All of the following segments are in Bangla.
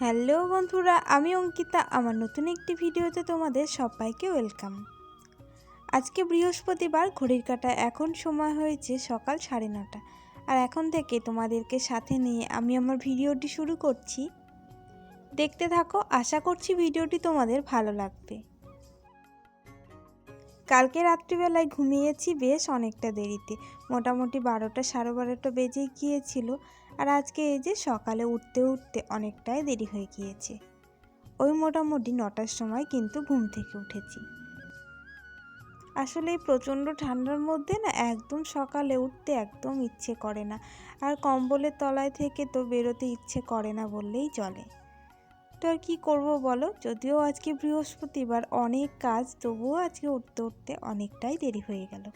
হ্যালো বন্ধুরা, আমি অঙ্কিতা। আমার নতুন একটি ভিডিওতে তোমাদের সবাইকে ওয়েলকাম। আজকে বৃহস্পতিবার, ঘড়ির কাটা এখন সময় হয়েছে সকাল সাড়ে নটা। আর এখন থেকে তোমাদেরকে সাথে নিয়ে আমি আমার ভিডিওটি শুরু করছি। দেখতে থাকো, আশা করছি ভিডিওটি তোমাদের ভালো লাগবে। কালকে রাত্রিবেলায় ঘুমিয়েছি বেশ অনেকটা দেরিতে। মোটামুটি বারোটা, সাড়ে বারোটা বেজে গিয়েছিল আর আজকে এই যে সকালে উঠতে উঠতে অনেকটাই দেরি হয়ে গিয়েছে। ওই মোটামুটি নটার সময় কিন্তু ঘুম থেকে উঠেছি। আসলে এই প্রচণ্ড ঠান্ডার মধ্যে না একদম সকালে উঠতে একদম ইচ্ছে করে না। আর কম্বলের তলায় থেকে তো বেরোতে ইচ্ছে করে না বললেই চলে। তো আর কী করব বলো? যদিও আজকে বৃহস্পতিবার অনেক কাজ, তবুও আজকে উঠতে উঠতে অনেকটাই দেরি হয়ে গেল।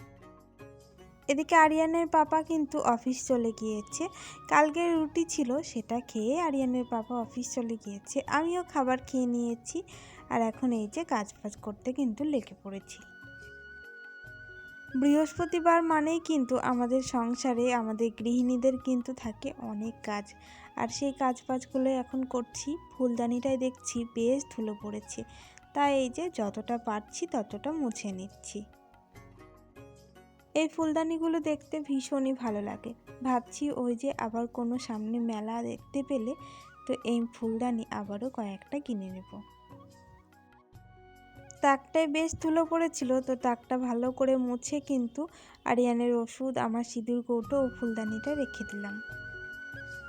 এদিকে আরিয়ানের পাপা কিন্তু অফিস চলে গিয়েছে। কালকের রুটি ছিল, সেটা খেয়ে আরিয়ানের পাপা অফিস চলে গিয়েছে। আমিও খাবার খেয়ে নিয়েছি আর এখন এই যে কাজ ফাজ করতে কিন্তু লেগে পড়েছি। বৃহস্পতিবার মানেই কিন্তু আমাদের সংসারে আমাদের গৃহিণীদের কিন্তু থাকে অনেক কাজ। আর সেই কাজ বাজগুলো এখন করছি। ফুলদানিটাই দেখছি বেশ ধুলো পড়েছে। তাই এই যে যতটা পারছি ততটা মুছে নিচ্ছি। এই ফুলদানিগুলো দেখতে ভীষণই ভালো লাগে। ভাবছি ওই যে আবার কোনো সামনে মেলা দেখতে পেলে তো এই ফুলদানি আবারও কয়েকটা কিনে নেব। তাকটায় বেশ ধুলো পড়েছিল তো তাকটা ভালো করে মুছে কিন্তু আরিয়ানের ওষুধ, আমার সিঁদুর কৌটো ও ফুলদানিটা রেখে দিলাম।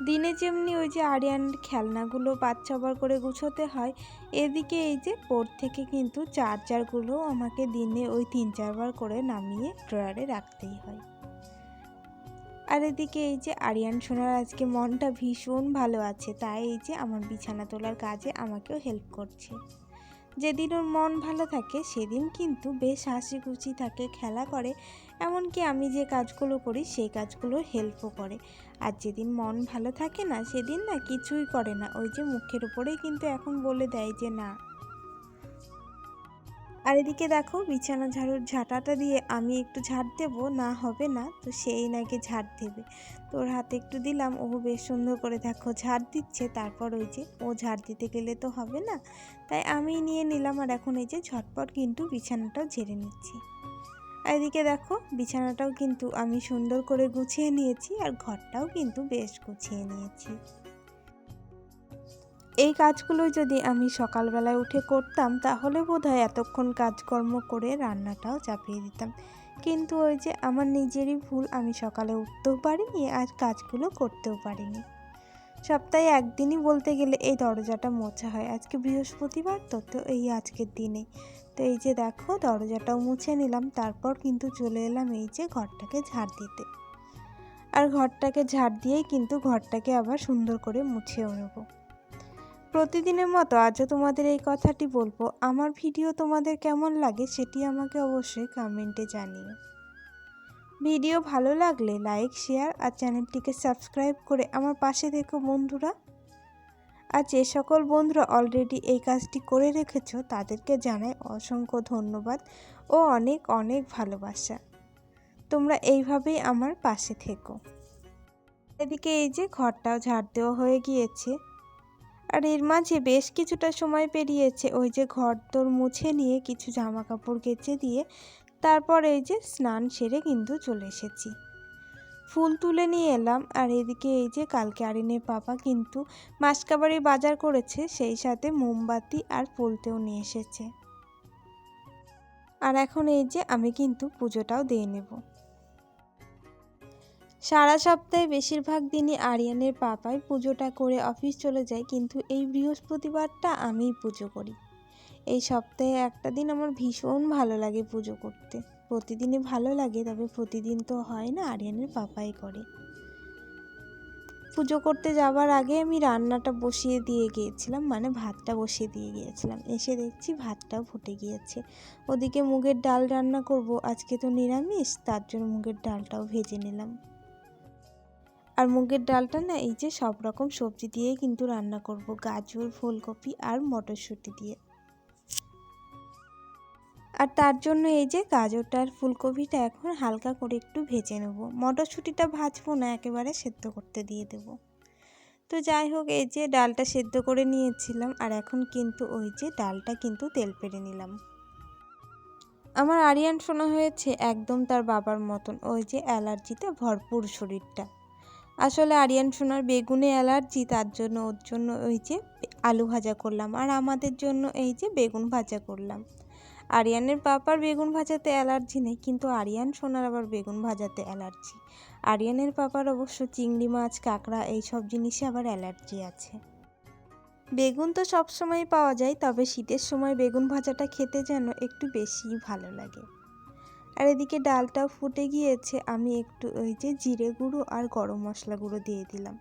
দিনে যেমনি ওই যে আরিয়ান খেলনাগুলো বাচ্চাবার করে গুছোতে হয়, এদিকে এই যে বোর্ড থেকে কিন্তু চার্জারগুলো আমাকে দিনে ওই তিন চারবার করে নামিয়ে ড্রয়ারে রাখতেই হয়। আর এদিকে এই যে আরিয়ান সোনার আজকে মনটা ভীষণ ভালো আছে, তাই এই যে আমার বিছানা তোলার কাজে আমাকেও হেল্প করছে। যেদিন ওর মন ভালো থাকে, সেদিন কিন্তু বেশ হাসি খুশি থাকে, খেলা করে এমনকি আমি যে কাজগুলো করি, সেই কাজগুলো হেল্পও করে। আর যেদিন মন ভালো থাকে না, সেদিন না কিছুই করে না। ওই যে মুখের উপরেই কিন্তু এখন বলে দেয় যে, না। আর এদিকে দেখো, বিছানা ঝাড়ুর ঝাঁটাটা দিয়ে আমি একটু ঝাড় দেব, না হবে না, তো সেই নাকি ঝাড় দেবে। তোর হাতে একটু দিলাম, ও বেশ সুন্দর করে দেখো ঝাড় দিচ্ছে, তারপর ওই যে ও ঝাড় দিতে গেলে তো হবে না। তাই আমি নিয়ে নিলাম, আর এখন এই যে ঝটপট কিন্তু বিছানাটাও ঝেড়ে নিচ্ছি। এদিকে দেখো, বিছানাটাও কিন্তু আমি সুন্দর করে গুছিয়ে নিয়েছি আর ঘরটাও কিন্তু বেশ গুছিয়ে নিয়েছি। এই কাজগুলো যদি আমি সকালবেলায় উঠে করতাম, তাহলে বোধ হয় এতক্ষণ কাজকর্ম করে রান্নাটাও চাপিয়ে দিতাম। কিন্তু ওই যে আমার নিজেরই ভুল, আমি সকালে উঠতেও পারিনি আর কাজগুলো করতেও পারিনি। সপ্তাহে একদিনই বলতে গেলে এই দরজাটা মোছা হয়। আজকে বৃহস্পতিবার তো তো এই আজকের দিনে। তো এই যে দেখো, দরজাটাও মুছে নিলাম। তারপর কিন্তু চলে এলাম এই যে ঘরটাকে ঝাড় দিতে। আর ঘরটাকে ঝাড় দিয়েই কিন্তু ঘরটাকে আবার সুন্দর করে মুছেও নেব। প্রতিদিনের মতো আজও তোমাদের এই কথাটি বলব। আমার ভিডিও তোমাদের কেমন লাগে সেটি আমাকে অবশ্যই কমেন্টে জানিও। ভিডিও ভালো লাগলে লাইক, শেয়ার আর চ্যানেলটিকে সাবস্ক্রাইব করে আমার পাশে দেখো বন্ধুরা। আর যে সকল বন্ধুরা অলরেডি এই কাজটি করে রেখেছো, তাদেরকে জানাই অসংখ্য ধন্যবাদ ও অনেক অনেক ভালোবাসা। তোমরা এইভাবেই আমার পাশে থেকো। এদিকে এই যে ঘরটাও ঝাড় দেওয়া হয়ে গিয়েছে। আর এর মাঝে বেশ কিছুটা সময় পেরিয়েছে, ওই যে ঘর তোর মুছে নিয়ে কিছু জামা কাপড় কেচে দিয়ে, তারপর এই যে স্নান সেরে কিন্তু চলে এসেছি। ফুল তুলে নিয়ে এলাম। আর এদিকে এই যে কালকে আরিনের পাপা কিন্তু মাসকাবাড়ি বাজার করেছে, সেই সাথে মোমবাতি আর ফুলতেও নিয়ে এসেছে। আর এখন এই যে আমি কিন্তু পুজোটাও দিয়ে নেব। সারা সপ্তাহে বেশিরভাগ দিনই আরিয়ানের পাপাই পুজোটা করে অফিস চলে যায়, কিন্তু এই বৃহস্পতিবারটা আমিই পুজো করি। এই সপ্তাহে একটা দিন আমার ভীষণ ভালো লাগে পুজো করতে। প্রতিদিনই ভালো লাগে, তবে প্রতিদিন তো হয় না, আরিয়ানের পাপাই করে। পুজো করতে যাওয়ার আগে আমি রান্নাটা বসিয়ে দিয়ে গিয়েছিলাম মানে ভাতটা বসিয়ে দিয়ে গিয়েছিলাম। এসে দেখছি ভাতটাও ফুটে গিয়েছে। ওদিকে মুগের ডাল রান্না করব, আজকে তো নিরামিষ, তার জন্য মুগের ডালটাও ভেজে নিলাম। আর মুগের ডালটা না, এই যে সব রকম সবজি দিয়ে কিন্তু রান্না করব, গাজর, ফুলকপি আর মটরশুঁটি দিয়ে। আর তার জন্য এই যে গাজরটা আর ফুলকপিটা এখন হালকা করে একটু ভেজে নেব। মটরশুঁটিটা ভাজবো না, একেবারে সেদ্ধ করতে দিয়ে দেব। তো তো যাই হোক, এই যে ডালটা সেদ্ধ করে নিয়েছিলাম আর এখন কিন্তু ওই যে ডালটা কিন্তু তেল পেরে নিলাম। আমার আরিয়ান শোনা হয়েছে একদম তার বাবার মতন, ওই যে অ্যালার্জিতে ভরপুর শরীরটা। আসলে আরিয়ান সোনার বেগুনে অ্যালার্জি, তার জন্য ওর জন্য ওই যে আলু ভাজা করলাম আর আমাদের জন্য এই যে বেগুন ভাজা করলাম। আরিয়ানের পাপার বেগুন ভাজাতে অ্যালার্জি নেই, কিন্তু আরিয়ান সোনার আবার বেগুন ভাজাতে অ্যালার্জি। আরিয়ানের পাপার অবশ্য চিংড়ি মাছ, কাঁকড়া এই সব জিনিসে আবার অ্যালার্জি আছে। বেগুন তো সব সময় পাওয়া যায়, তবে শীতের সময় বেগুন ভাজাটা খেতে যেন একটু বেশিই ভালো লাগে। আর এদিকে ডালটাও ফুটে গিয়েছে, আমি একটু ওই যে জিরে গুঁড়ো আর গরম মশলা গুঁড়ো দিয়ে দিলাম।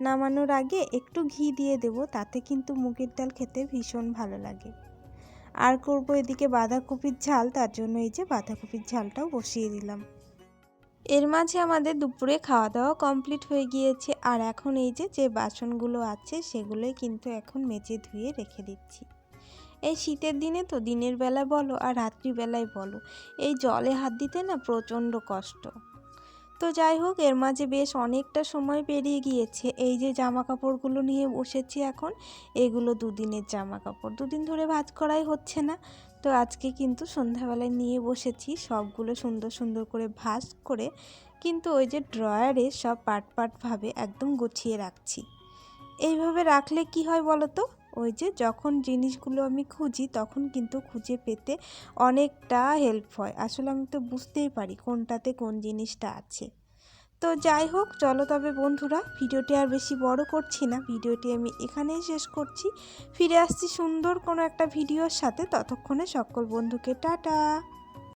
নামানোর আগে একটু ঘি দিয়ে দেব, তাতে কিন্তু মুগের ডাল খেতে ভীষণ ভালো লাগে। আর করব এদিকে বাঁধাকপির ঝাল, তার জন্য এই যে বাঁধাকপির ঝালটাও বসিয়ে দিলাম। এর মাঝে আমাদের দুপুরে খাওয়া দাওয়া কমপ্লিট হয়ে গিয়েছে, আর এখন এই যে যে বাসনগুলো আছে, সেগুলোই কিন্তু এখন মেজে ধুয়ে রেখে দিচ্ছি। এই শীতের দিনে তো দিনের বেলা বলো আর রাত্রিবেলায় বলো, এই জলে হাত দিতে না প্রচণ্ড কষ্ট। তো যাই হোক, এর মাঝে বেশ অনেকটা সময় পেরিয়ে গিয়েছে। এই যে জামা কাপড়গুলো নিয়ে বসেছি এখন, এগুলো দুদিনের জামা কাপড় দুদিন ধরে ভাজ করাই হচ্ছে না। তো আজকে কিন্তু সন্ধ্যাবেলায় নিয়ে বসেছি সবগুলো সুন্দর সুন্দর করে ভাজ করে, কিন্তু ওই যে ড্রয়ারে সব পাট পাটভাবে একদম গুছিয়ে রাখছি। এইভাবে রাখলে কি হয় বলো তো? ওই যে যখন জিনিসগুলো আমি খুঁজি তখন কিন্তু খুঁজে পেতে অনেকটা হেল্প হয়। আসলে আমি তো বুঝতেই পারি কোনটাতে কোন জিনিসটা আছে। তো যাই হোক, চলো তবে বন্ধুরা, ভিডিওটি আর বেশি বড় করছি না। ভিডিওটি আমি এখানেই শেষ করছি। ফিরে আসছি সুন্দর কোনো একটা ভিডিওর সাথে। ততক্ষণে সকল বন্ধুকে টাটা!